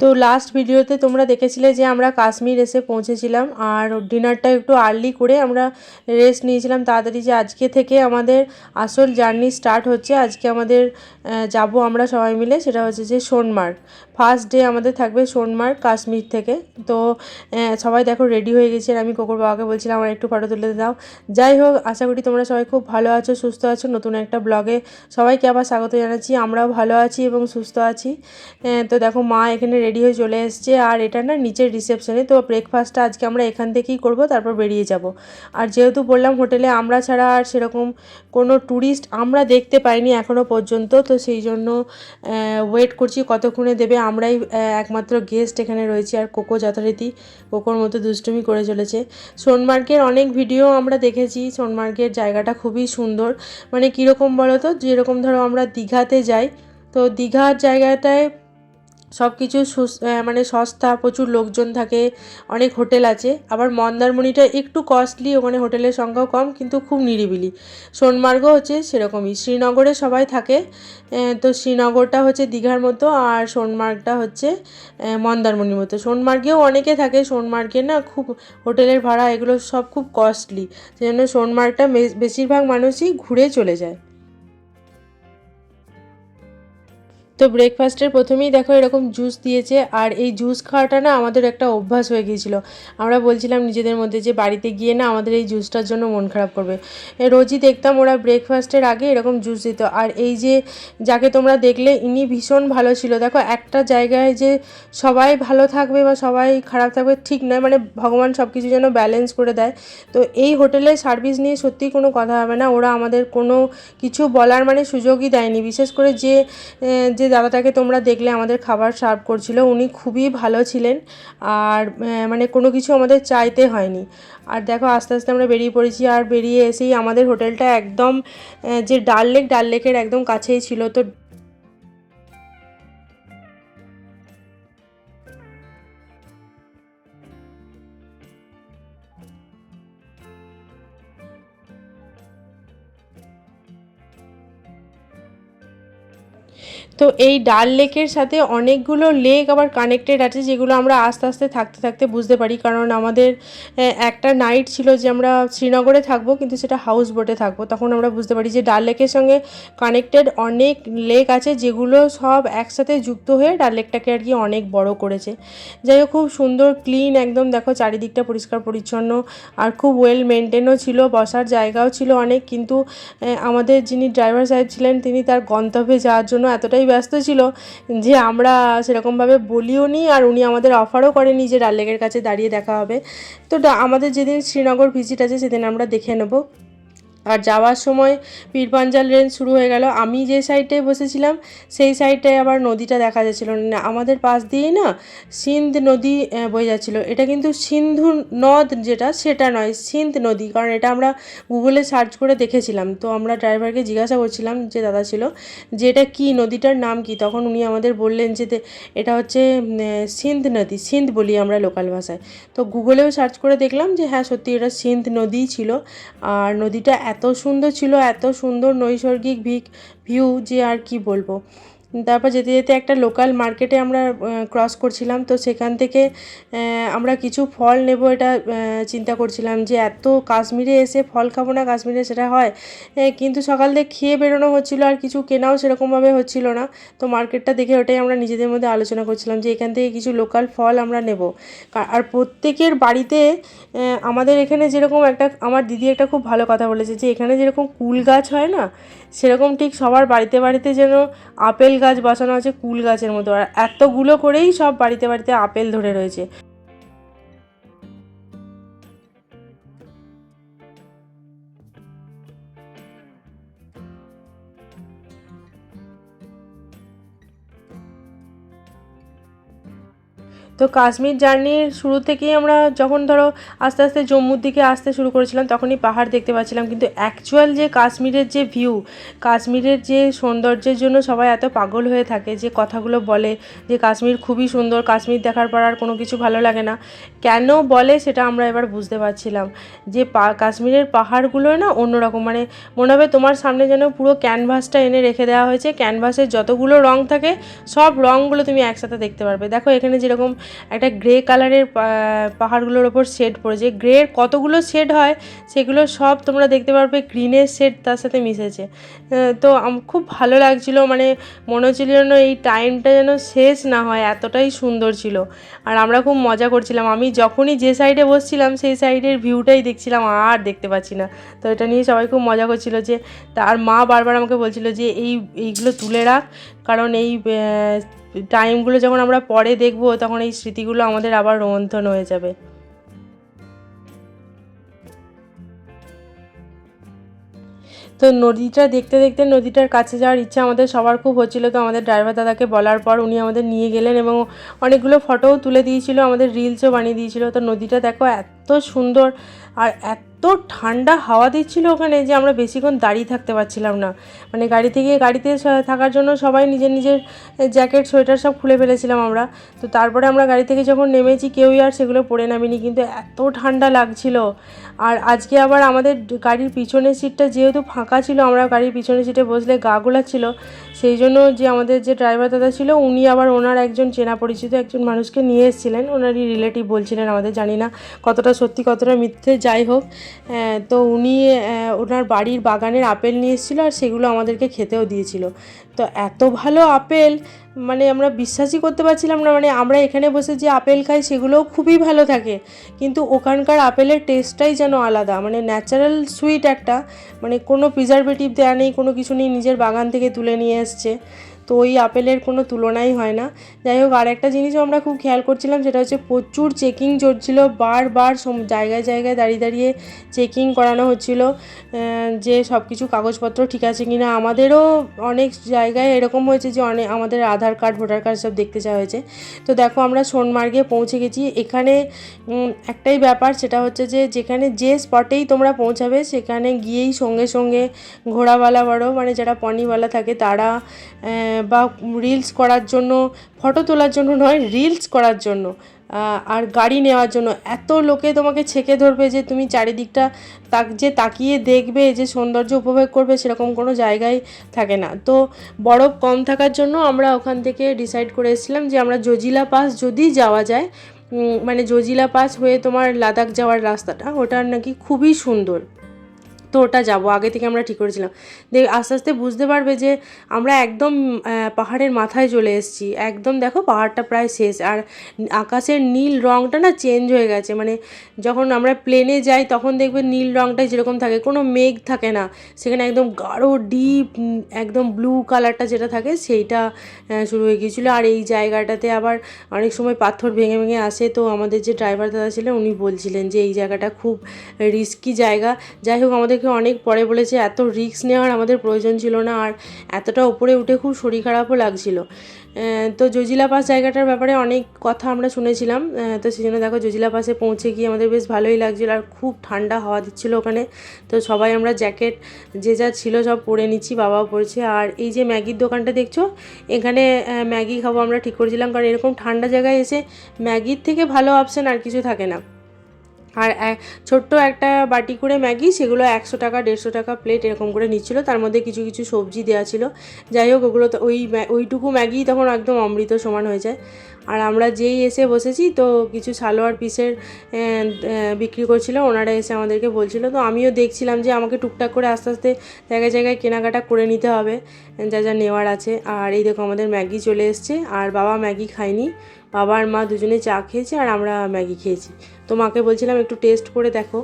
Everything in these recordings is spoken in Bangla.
তো লাস্ট ভিডিওতে তোমরা দেখেছিলে যে আমরা কাশ্মীর এসে পৌঁছেছিলাম আর ডিনারটা একটু আর্লি করে আমরা রেস্ট নিয়েছিলাম। তাড়াতাড়ি যে আজকে থেকে আমাদের আসল জার্নি স্টার্ট হচ্ছে, আজকে আমাদের যাব আমরা সবাই মিলে, সেটা হচ্ছে যে সোনমার্গ। ফার্স্ট ডে আমাদের থাকবে সোনমার্গ কাশ্মীর থেকে। তো সবাই দেখো রেডি হয়ে গেছে। আমি কোকর বাবাকে বলছিলাম, আমার একটু ফটো তুলে দাও। যাই হোক, আশা করি তোমরা সবাই খুব ভালো আছো, সুস্থ আছো। নতুন একটা ব্লগে সবাইকে আবার স্বাগত জানাচ্ছি। আমরাও ভালো আছি এবং সুস্থ আছি। তো দেখো মা এখানে রেডি হয়ে চলে এসছে। আর এটা না নিচের রিসেপশনে তো ব্রেকফাস্টটা আজকে আমরা এখান থেকেই করব, তারপর বেরিয়ে যাব। আর যেহেতু বললাম হোটেলে আমরা ছাড়া আর সেরকম কোনো ট্যুরিস্ট আমরা দেখতে পাইনি এখনও পর্যন্ত। তো সেই জন্য ওয়েট করছি কতক্ষণে দেবে। আমরাই একমাত্র গেস্ট এখানে রয়েছি। আর কোকো যথারীতি কোকোর মতো দুষ্টুমি করে চলেছে। সোনমার্গের অনেক ভিডিও আমরা দেখেছি। সোনমার্গের জায়গাটা খুবই সুন্দর। মানে কীরকম বলো তো যেরকম ধরো আমরা দীঘাতে যাই, তো দীঘার জায়গাটায় সব কিছু মানে সস্তা, প্রচুর লোকজন থাকে, অনেক হোটেল আছে। আবার মন্দারমণিটা একটু কস্টলি ওখানে হোটেলের সংখ্যাও কম, কিন্তু খুব নিরিবিলি। সোনমার্গও হচ্ছে সেরকমই। শ্রীনগরে সবাই থাকে তো শ্রীনগরটা হচ্ছে দীঘার মতো, আর সোনমার্গটা হচ্ছে মন্দারমণির মতো। সোনমার্গেও অনেকে থাকে সোনমার্গে না খুব হোটেলের ভাড়া, এগুলো সব খুব কস্টলি সেজন্য সোনমার্গটা বেশিরভাগ মানুষই ঘুরে চলে যায়। তো ব্রেকফাস্টের প্রথমেই দেখো এরকম জুস দিয়েছে, আর এই জুস খাওয়াটা না আমাদের একটা অভ্যাস হয়ে গিয়েছিল। আমরা বলছিলাম নিজেদের মধ্যে যে বাড়িতে গিয়ে না আমাদের এই জুসটার জন্য মন খারাপ করবে। রোজই দেখতাম ওরা ব্রেকফাস্টের আগে এরকম জুস দিত। আর এই যে যাকে তোমরা দেখলে, ইনি ভীষণ ভালো ছিল। দেখো একটা জায়গায় যে সবাই ভালো থাকবে বা সবাই খারাপ থাকবে ঠিক নয় মানে ভগবান সব কিছু যেন ব্যালেন্স করে দেয়। তো এই হোটেলের সার্ভিস নিয়ে সত্যিই কোনো কথা হবে না। ওরা আমাদের কোনো কিছু বলার মানে সুযোগই দেয়নি। বিশেষ করে যে যে দাদাটাকে তোমরা দেখলে আমাদের খাবার সার্ভ করছিল, উনি খুবই ভালো ছিলেন আর মানে কোনো কিছু আমাদের চাইতে হয়নি। আর দেখো, আস্তে আস্তে আমরা বেরিয়ে পড়েছি আর বেরিয়ে এসেই আমাদের হোটেলটা একদম যে ডাল লেক, ডাল লেকের একদম কাছেই ছিল। তো তো এই ডাল লেকের সাথে অনেকগুলো লেক আবার কানেক্টেড আছে যেগুলো আমরা আস্তে আস্তে থাকতে থাকতে বুঝতে পারি। কারণ আমাদের একটা নাইট ছিল যে আমরা শ্রীনগরে থাকব, কিন্তু সেটা হাউস বোটে থাকব। তখন আমরা বুঝতে পারি যে ডাল লেকের সঙ্গে কানেক্টেড অনেক লেক আছে যেগুলো সব একসাথে যুক্ত হয়ে ডাল লেকটাকে আর কি অনেক বড় করেছে। যাই হোক, খুব সুন্দর ক্লিন একদম দেখো চারিদিকটা পরিষ্কার, পরিচ্ছন্ন আর খুব ওয়েল মেনটেনও ছিল, বসার জায়গাও ছিল অনেক। কিন্তু আমাদের যিনি ড্রাইভার সাহেব ছিলেন, তিনি তার গন্তব্যে যাওয়ার জন্য এতটাই ব্যস্ত ছিল যে আমরা সেরকমভাবে বলিও নি আর উনি আমাদের অফারও করেনি যে ডাল লেকের কাছে দাঁড়িয়ে দেখা হবে। তো আমাদের যেদিন শ্রীনগর ভিজিট আছে সেদিন আমরা দেখে নেব। আর যাওয়ার সময় পীরপাঞ্জাল রেঞ্জ শুরু হয়ে গেল। আমি যে সাইডে বসেছিলাম, সেই সাইডে আবার নদীটা দেখা যাচ্ছিল। না, আমাদের পাশ দিয়েই না সিন্ধ নদী বয়ে যাচ্ছিল। এটা কিন্তু সিন্ধু নদ যেটা, সেটা নয়, সিন্ধ নদী। কারণ এটা আমরা গুগলে সার্চ করে দেখেছিলাম। তো আমরা ড্রাইভারকে জিজ্ঞাসা করছিলাম যে, দাদা ছিল, যে এটা কী, নদীটার নাম কি? তখন উনি আমাদের বললেন যে এটা হচ্ছে সিন্ধ নদী, সিন্ধ বলি আমরা লোকাল ভাষায়। তো গুগলেও সার্চ করে দেখলাম যে হ্যাঁ সত্যি এটা সিন্ধ নদীই ছিল। আর নদীটা এত সুন্দর ছিল এত সুন্দর নৈসর্গিক ভিক ভিউ যে আর কি বলব। তারপর যেতে যেতে একটা লোকাল মার্কেটে আমরা ক্রস করছিলাম। তো সেখান থেকে আমরা কিছু ফল নেব এটা চিন্তা করছিলাম যে এত কাশ্মীরে এসে ফল খাব না কাশ্মীরে সেটা হয়। কিন্তু সকাল থেকে খেয়ে বেরোনো হচ্ছিল আর কিছু কেনাও সেরকমভাবে হচ্ছিল না। তো মার্কেটটা দেখে ওটাই আমরা নিজেদের মধ্যে আলোচনা করছিলাম যে এখান থেকে কিছু লোকাল ফল আমরা নেব। আর প্রত্যেকের বাড়িতে আমাদের এখানে যেরকম একটা, আমার দিদি একটা খুব ভালো কথা বলেছে যে এখানে যেরকম কুল গাছ হয় না সেরকম ঠিক সবার বাড়িতে বাড়িতে যেন আপেল গাছ বসানো আছে, কুল গাছের মতো। আর এতগুলো করেই সব বাড়িতে বাড়িতে আপেল ধরে রয়েছে। তো কাশ্মীর জার্নির শুরু থেকেই আমরা যখন ধরো আস্তে আস্তে জম্মুর দিকে আসতে শুরু করেছিলাম, তখনই পাহাড় দেখতে পাচ্ছিলাম। কিন্তু অ্যাকচুয়াল যে কাশ্মীরের যে ভিউ কাশ্মীরের যে সৌন্দর্যের জন্য সবাই এত পাগল হয়ে থাকে যে কথাগুলো বলে যে কাশ্মীর খুবই সুন্দর, কাশ্মীর দেখার পর আর কোনো কিছু ভালো লাগে না। কেন বলে সেটা আমরা এবার বুঝতে পারছিলাম যে পা, কাশ্মীরের পাহাড়গুলো না অন্যরকম। মানে মনে হবে তোমার সামনে যেন পুরো ক্যানভাসটা এনে রেখে দেওয়া হয়েছে। ক্যানভাসের যতগুলো রং থাকে, সব রঙগুলো তুমি একসাথে দেখতে পারবে। দেখো এখানে যেরকম একটা গ্রে কালারের পাহাড়গুলোর ওপর শেড পড়েছে। গ্রের কতগুলো শেড হয়, সেগুলো সব তোমরা দেখতে পারবে গ্রিনের শেড তার সাথে মিশেছে। তো খুব ভালো লাগছিল মানে মনে হচ্ছিল যেন এই টাইমটা যেন শেষ না হয়, এতটাই সুন্দর ছিল। আর আমরা খুব মজা করছিলাম। আমি যখনই যে সাইডে বসছিলাম, সেই সাইডের ভিউটাই দেখছিলাম, আর দেখতে পাচ্ছি না। তো এটা নিয়ে সবাই খুব মজা করছিল যে, তার মা বারবার আমাকে বলছিল যে, এই, এইগুলো তুলে রাখ। কারণ এই টাইমগুলো যখন আমরা পরে দেখব, তখন এই স্মৃতিগুলো আমাদের আবার রোমন্থন হয়ে যাবে। তো নদীটা দেখতে দেখতে নদীটার কাছে যাওয়ার ইচ্ছা আমাদের সবার খুব হচ্ছিল। তো আমাদের ড্রাইভার দাদাকে বলার পর উনি আমাদের নিয়ে গেলেন এবং অনেকগুলো ফটোও তুলে দিয়েছিল, আমাদের রিলসও বানিয়ে দিয়েছিল। তো নদীটা দেখো এত সুন্দর আর এত ঠান্ডা হাওয়া দিচ্ছিল ওখানে যে আমরা বেশিক্ষণ দাঁড়িয়ে থাকতে পারছিলাম না। মানে গাড়ি থেকে গাড়িতে থাকার জন্য সবাই নিজের নিজের জ্যাকেট সোয়েটার সব খুলে ফেলেছিলাম আমরা। তো তারপরে আমরা গাড়ি থেকে যখন নেমেছি, কেউই আর সেগুলো পরে নামিনি, কিন্তু এত ঠান্ডা লাগছিল। আর আজকে আবার আমাদের গাড়ির পিছনের সিটটা যেহেতু ফাঁকা ছিল, আমরা গাড়ির পিছনের সিটে বসলে গা গোলাচ্ছিল। সেই জন্য যে আমাদের যে ড্রাইভার দাদা ছিল, উনি আবার ওনার একজন চেনা পরিচিত একজন মানুষকে নিয়ে এসেছিলেন। ওনারই রিলেটিভ বলছিলেন আমাদের, জানি না কতটা সত্যি কতটা মিথ্যে, যাই হোক তো উনি ওনার বাড়ির বাগানের আপেল নিয়ে এসেছিল আর সেগুলো আমাদেরকে খেতেও দিয়েছিল। তো এত ভালো আপেল মানে আমরা বিশ্বাসই করতে পারছিলাম না মানে আমরা এখানে বসে যে আপেল খাই সেগুলোও খুবই ভালো থাকে, কিন্তু ওখানকার আপেলের টেস্টটাই যেন আলাদা মানে ন্যাচারাল সুইট একটা মানে কোনো প্রিজারভেটিভ দেয়া নেই, কোনো কিছু নেই, নিজের বাগান থেকে তুলে নিয়ে এসছে। তো ওই আপেলের কোনো তুলনাই হয় না। যাই হোক আর একটা জিনিসও আমরা খুব খেয়াল করছিলাম, সেটা হচ্ছে প্রচুর চেকিং চলছিল, বারবার জায়গায় জায়গায় দাঁড়িয়ে দাঁড়িয়ে চেকিং করানো হচ্ছিল যে সব কিছু কাগজপত্র ঠিক আছে কি না আমাদেরও অনেক জায়গায় এরকম হয়েছে যে অনেক আমাদের আধার কার্ড, ভোটার কার্ড সব দেখতে চাওয়া হয়েছে। তো দেখো, আমরা সোনমার্গে পৌঁছে গেছি। এখানে একটাই ব্যাপার, সেটা হচ্ছে যে, যেখানে যে স্পটেই তোমরা পৌঁছাবে, সেখানে গিয়েই সঙ্গে সঙ্গে ঘোড়াওয়ালা বড়ো মানে যারা পনিওয়ালা থাকে, তারা বা রিলস করার জন্য ফটো তোলার জন্য নয় রিলস করার জন্য আর গাড়ি নেওয়ার জন্য। এত লোকে তোমাকে ছেকে ধরবে যে তুমি চারিদিকটা তাক, যে তাকিয়ে দেখবে, যে সৌন্দর্য উপভোগ করবে, সেরকম কোনো জায়গায় থাকে না। তো বরফ কম থাকার জন্য আমরা ওখান থেকে ডিসাইড করে এসেছিলাম যে আমরা জজিলা পাস যদি যাওয়া যায় মানে জজিলা পাস হয়ে তোমার লাদাখ যাওয়ার রাস্তাটা ওটা নাকি খুবই সুন্দর। তো ওটা যাব, আগে থেকে আমরা ঠিক করেছিলাম। দেখ, আস্তে আস্তে বুঝতে পারবে যে আমরা একদম পাহাড়ের মাথায় চলে এসেছি। একদম দেখো পাহাড়টা প্রায় শেষ, আর আকাশের নীল রঙটা না চেঞ্জ হয়ে গেছে। মানে যখন আমরা প্লেনে যাই, তখন দেখবে নীল রঙটাই যেরকম থাকে, কোনো মেঘ থাকে না। সেখানে একদম গাঢ় ডিপ একদম ব্লু কালারটা যেটা থাকে, সেইটা শুরু হয়ে গিয়েছিল। আর এই জায়গাটাতে আবার অনেক সময় পাথর ভেঙে ভেঙে আসে। তো আমাদের যে ড্রাইভার দাদা ছিলেন, উনি বলছিলেন যে এই জায়গাটা খুব রিস্কি জায়গা। যাই হোক আমাদেরকে অনেক পরে বলেছে, এত রিস্ক নেওয়ার আমাদের প্রয়োজন ছিল না আর এতটা উপরে উঠে খুব শরীর খারাপও লাগছিল। তো জজিলা পাস জায়গাটার ব্যাপারে অনেক কথা আমরা শুনেছিলাম। তো সেই জন্য দেখো জজিলা পাসে পৌঁছে গিয়ে আমাদের বেশ ভালোই লাগছিল আর খুব ঠান্ডা হাওয়া দিচ্ছিল ওখানে। তো সবাই আমরা জ্যাকেট যে যা ছিল সব পরে নিচ্ছি, বাবাও পরেছে। আর এই যে ম্যাগির দোকানটা দেখছ, এখানে ম্যাগি খাব আমরা ঠিক করেছিলাম। কারণ এরকম ঠান্ডা জায়গায় এসে ম্যাগির থেকে ভালো অপশান আর কিছু থাকে না। আর ছোট্ট একটা বাটি করে ম্যাগি, সেগুলো একশো টাকা, দেড়শো টাকা প্লেট এরকম করে নিচ্ছিল। তার মধ্যে কিছু কিছু সবজি দেওয়া ছিল। যাই হোক, ওগুলো তো ওই ওইটুকু ম্যাগি তখন একদম অমৃত সমান হয়ে যায়। আর আমরা যেই এসে বসেছি, তো কিছু সালোয়ার পিসের বিক্রি করছিল। ওনারা এসে আমাদেরকে বলছিল। তো আমিও দেখছিলাম যে আমাকে টুকটাক করে আস্তে আস্তে জায়গায় জায়গায় কেনাকাটা করে নিতে হবে। যা যা নেওয়ার আছে। আর এই দেখো আমাদের ম্যাগি চলে এসছে। আর বাবা ম্যাগি খায়নি। বাবা আর মা দুজনে চা খেয়েছে আর আমরা ম্যাগি খেয়েছি। তো মাকে বলছিলাম, একটু টেস্ট করে দেখো।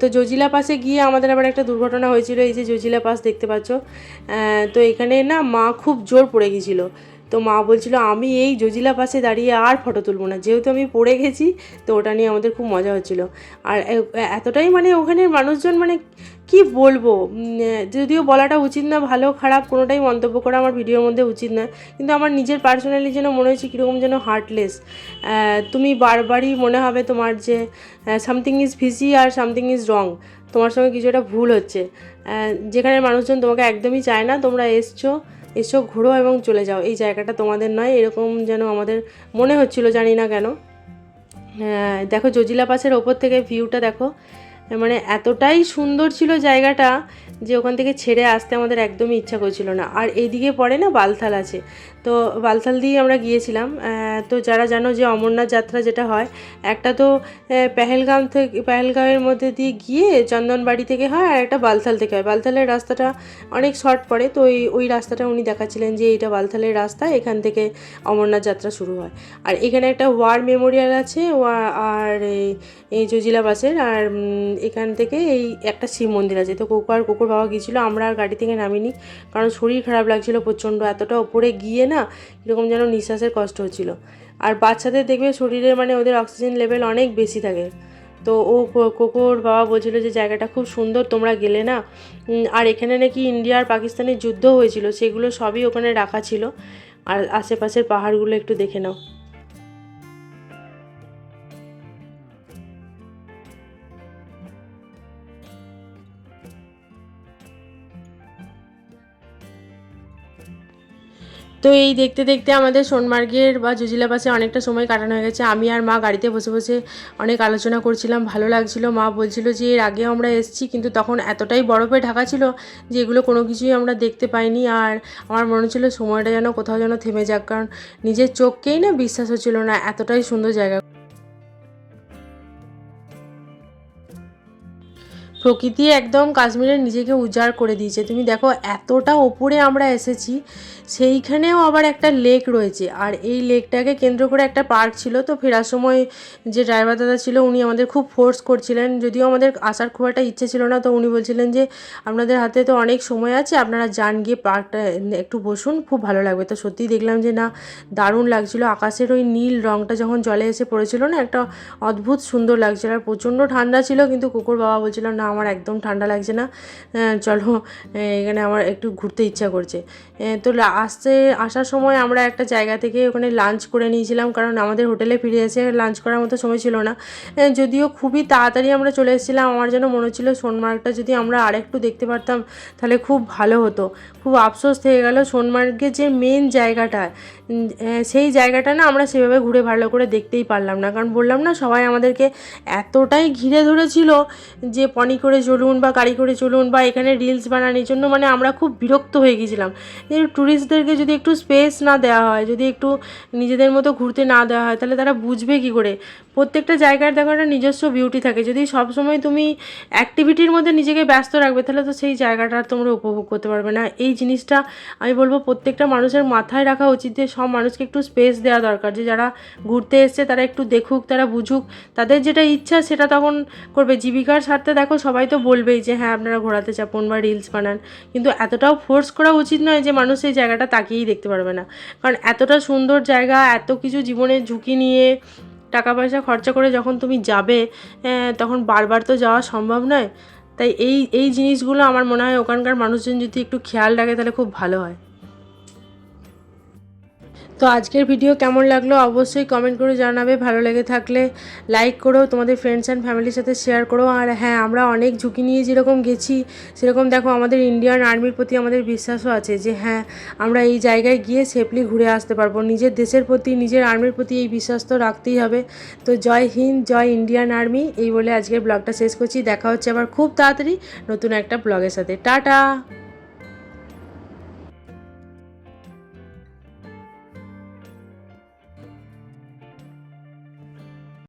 তো জজিলা পাসে গিয়ে আমাদের আবার একটা দুর্ঘটনা হয়েছিল। এই যে জজিলা পাস দেখতে পাচ্ছ। তো এখানে না মা খুব জোর পড়ে গেছিল তো মা বলছিল, আমি এই জজিলা পাশে দাঁড়িয়ে আর ফটো তুলবো না। যেহেতু আমি পড়ে গেছি, তো ওটা নিয়ে আমাদের খুব মজা হচ্ছিল। আর এতটাই মানে ওখানের মানুষজন মানে কি বলব? যদিও বলাটা উচিত না, ভালো, খারাপ, কোনোটাই মন্তব্য করা আমার ভিডিওর মধ্যে উচিত নয় কিন্তু আমার নিজের পার্সোনালি যেন মনে হয়েছে কীরকম যেন হার্টলেস তুমি বারবারই মনে হবে তোমার যে সামথিং ইজ ফিজি আর সামথিং ইজ রং তোমার সঙ্গে কিছু একটা ভুল হচ্ছে। যেখানে মানুষজন তোমাকে একদমই চায় না, তোমরা এসছো এসো ঘোরো এবং চলে যাও। এই জায়গাটা তোমাদের নয় এরকম যেন আমাদের মনে হচ্ছিল জানি না কেন। হ্যাঁ, দেখো জজিলা পাশের ওপর থেকে ভিউটা দেখো। মানে এতটাই সুন্দর ছিল জায়গাটা যে ওখান থেকে ছেড়ে আসতে আমাদের একদমই ইচ্ছা করছিল না। আর এইদিকে পড়ে না বালথাল আছে। তো বালথাল দিয়ে আমরা গিয়েছিলাম। তো যারা জানো যে অমরনাথ যাত্রা যেটা হয়, একটা তো পেহেলগাম থেকে পেহেলগাঁওয়ের মধ্যে দিয়ে গিয়ে চন্দনবাড়ি থেকে হয় আর একটা বালথাল থেকে হয়। বালথালের রাস্তাটা অনেক শর্ট পড়ে, তো ওই ওই রাস্তাটা উনি দেখাচ্ছিলেন যে এইটা বালথালের রাস্তা, এখান থেকে অমরনাথ যাত্রা শুরু হয়। আর এখানে একটা ওয়ার মেমোরিয়াল আছে আর এই- এই জজিলা বাসের, আর এখান থেকে এই একটা শিব মন্দির আছে। তো কোকো আর কোকোর বাবা গিয়েছিল, আমরা আর গাড়ি থেকে নামিনি। কারণ শরীর খারাপ লাগছিল প্রচণ্ড, এতটা ওপরে গিয়ে না এরকম যেন নিঃশ্বাসের কষ্ট হচ্ছিল। আর বাচ্চাদের দেখবে শরীরে মানে ওদের অক্সিজেন লেভেল অনেক বেশি থাকে। তো ও কোকোর বাবা বলছিল যে, জায়গাটা খুব সুন্দর, তোমরা গেলে না? আর এখানে নাকি ইন্ডিয়া আর পাকিস্তানের যুদ্ধ হয়েছিল, সেগুলো সবই ওখানে রাখা ছিল। আর আশেপাশের পাহাড়গুলো একটু দেখে নাও। তো এই দেখতে দেখতে আমাদের সোনমার্গের বা জুজিলা পাশে অনেকটা সময় কাটানো হয়ে গেছে। আমি আর মা গাড়িতে বসে বসে অনেক আলোচনা করছিলাম, ভালো লাগছিল। মা বলছিল যে এর আগেও আমরা এসেছি, কিন্তু তখন এতটাই বরফে ঢাকা ছিল যে এগুলো কোনো কিছুই আমরা দেখতে পাইনি। আর আমার মনে হচ্ছিল সময়টা যেন কোথাও যেন থেমে যাক, কারণ নিজের চোখকেই না বিশ্বাস হচ্ছিল না, এতটাই সুন্দর জায়গা। প্রকৃতি একদম কাশ্মীরের নিজেকে উজাড় করে দিয়েছে। তুমি দেখো, এতটা ওপরে আমরা এসেছি, সেইখানেও আবার একটা লেক রয়েছে। আর এই লেকটাকে কেন্দ্র করে একটা পার্ক ছিল, তো ফেরার সময় যে ড্রাইভার দাদা ছিল, উনি আমাদের খুব ফোর্স করছিলেন। যদিও আমাদের আসার খুব একটা ইচ্ছে ছিল না, তো উনি বলছিলেন যে, আপনাদের হাতে তো অনেক সময় আছে, আপনারা যান গিয়ে পার্কটা একটু বসুন, খুব ভালো লাগবে। তো সত্যিই দেখলাম যে না, দারুণ লাগছিল। আকাশের ওই নীল রঙটা যখন জলে এসে পড়েছিল না, একটা অদ্ভুত সুন্দর লাগছিল। আর প্রচণ্ড ঠান্ডা ছিল, কিন্তু কুকুর বাবা বলছিল, না আমার একদম ঠান্ডা লাগছে না। চলো এখানে আমার একটু ঘুরতে ইচ্ছা করছে। তো আসতে, আসার সময় আমরা একটা জায়গা থেকে ওখানে লাঞ্চ করে নিয়েছিলাম, কারণ আমাদের হোটেলে ফিরে এসে লাঞ্চ করার মতো সময় ছিল না। যদিও খুবই তাড়াতাড়ি আমরা চলে এসেছিলাম, আমার যেন মনে হচ্ছিল সোনমার্গটা যদি আমরা আরেকটু দেখতে পারতাম, তাহলে খুব ভালো হতো। খুব আফসোস থেকে গেল সোনমার্গের যে মেন জায়গাটা সেই জায়গাটা না আমরা সেভাবে ঘুরে ভালো করে দেখতেই পারলাম না। কারণ বললাম না, সবাই আমাদেরকে এতটাই ঘিরে ধরেছিল যে পনি করে চলুন বা গাড়ি করে চলুন বা এখানে রিলস বানানোর জন্য মানে আমরা খুব বিরক্ত হয়ে গেছিলাম। ট্যুরিস্টদেরকে যদি একটু স্পেস না দেওয়া হয়, যদি একটু নিজেদের মতো ঘুরতে না দেওয়া হয়, তাহলে তারা বুঝবে কী করে? প্রত্যেকটা জায়গার দেখো একটা নিজস্ব বিউটি থাকে। যদি সবসময় তুমি অ্যাক্টিভিটির মধ্যে নিজেকে ব্যস্ত রাখবে, তাহলে তো সেই জায়গাটা আর তোমরা উপভোগ করতে পারবে না। এই জিনিসটা আমি বলব প্রত্যেকটা মানুষের মাথায় রাখা উচিত যে সব মানুষকে একটু স্পেস দেওয়া দরকার। যে যারা ঘুরতে এসছে, তারা একটু দেখুক, তারা বুঝুক। তাদের যেটা ইচ্ছা সেটা তখন করবে। জীবিকার স্বার্থে দেখো সবাই তো বলবেই যে হ্যাঁ আপনারা ঘোরাতে চাপুন বা রিলস বানান। কিন্তু এতটাও ফোর্স করা উচিত নয় যে মানুষ সেই জায়গাটা তাকিয়েই দেখতে পারবে না। কারণ এতটা সুন্দর জায়গা, এত কিছু জীবনের ঝুঁকি নিয়ে টাকা পয়সা খরচা করে যখন তুমি যাবে তখন বারবার তো যাওয়া সম্ভব নয়। তাই এই এই জিনিসগুলো আমার মনে হয় ওখানকার মানুষজন যদি একটু খেয়াল রাখে তাহলে খুব ভালো হয়। তো আজকের ভিডিও কেমন লাগল অবশ্যই কমেন্ট করে জানাবে। ভালো লেগে থাকলে লাইক করো, তোমাদের ফ্রেন্ডস অ্যান্ড ফ্যামিলির সাথে শেয়ার করো। আর হ্যাঁ আমরা অনেক ঝুঁকি নিয়ে যেরকম গেছি, সেরকম দেখো আমাদের ইন্ডিয়ান আর্মির প্রতি আমাদের বিশ্বাসও আছে যে হ্যাঁ আমরা এই জায়গায় গিয়ে সেফলি ঘুরে আসতে পারব। নিজের দেশের প্রতি, নিজের আর্মির প্রতি এই বিশ্বাস তো রাখতেই হবে। তো জয় হিন্দ, জয় ইন্ডিয়ান আর্মি এই বলে আজকের ব্লগটা শেষ করছি। দেখা হচ্ছে আবার খুব তাড়াতাড়ি নতুন একটা ব্লগের সাথে। টাটা!